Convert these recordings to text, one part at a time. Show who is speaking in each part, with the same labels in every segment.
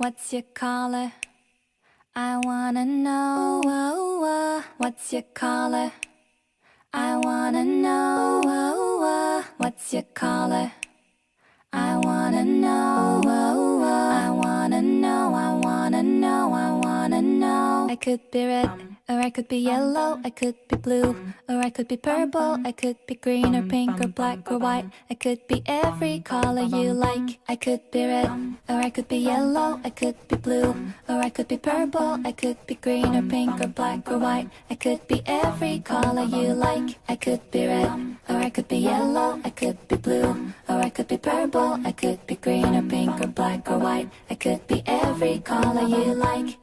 Speaker 1: What's your color? I wanna know. What's your color? I wanna know. What's your color? Could be red. Or I could be yellow, I could be blue, or I could be purple, I could be green or pink or black or white. I could be every color you like. I could be red, or I could be yellow, I could be blue, or I could be purple, I could be green or pink or black or white. I could be every color you like. I could be red, or I could be yellow, I could be blue, or I could be purple, I could be green or pink or black or white. I could be every color you like.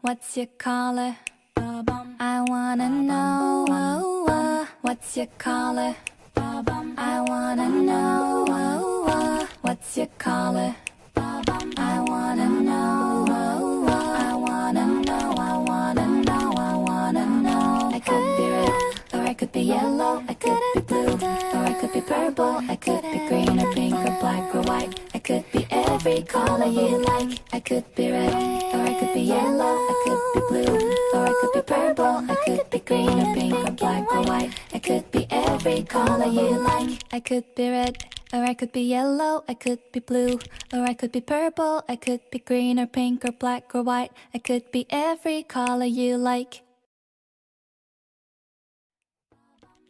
Speaker 1: What's your color? I wanna know. What's your color? I wanna know. What's your color? I wanna know. I wanna know. I wanna know. I wanna know. I could be red, or I could be yellow. I could be blue, or I could be purple. I could be green or pink or black or white. I could be every color you like. I could be red, or I could be yellow. I could be blue, or I could be purple. I could be green or pink or black or white. I could be every color you like. I could be red. Or I could be yellow, I could be blue, or I could be purple, I could be green or pink or black or white. I could be every color you like.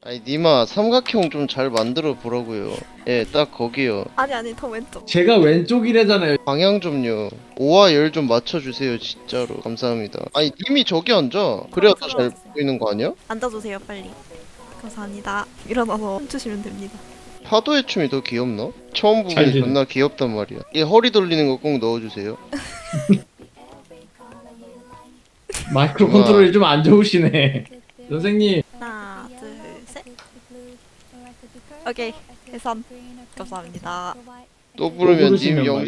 Speaker 2: 아니 니마 삼각형 좀 잘 만들어 보라고요. 예, 딱 거기요.
Speaker 3: 아니 아니 더 왼쪽
Speaker 4: 제가 왼쪽이래잖아요.
Speaker 2: 방향 좀요. 5와 열 좀 맞춰주세요, 진짜로. 감사합니다. 아니 님이 저기 앉아. 그래야 더 잘 보이는 거 아니야?
Speaker 3: 앉아주세요 빨리 감사합니다 일어나서 춤추시면 됩니다
Speaker 2: 파도의 춤이 더 귀엽나? 처음
Speaker 4: 잘 되네.
Speaker 2: 존나 귀엽단 말이야. 이 허리 돌리는 거 꼭 넣어주세요.
Speaker 4: 마이크로. 컨트롤이 좀 안 좋으시네. 선생님,
Speaker 3: 오케이 계산 감사합니다.
Speaker 2: 또 부르면 님
Speaker 4: 부르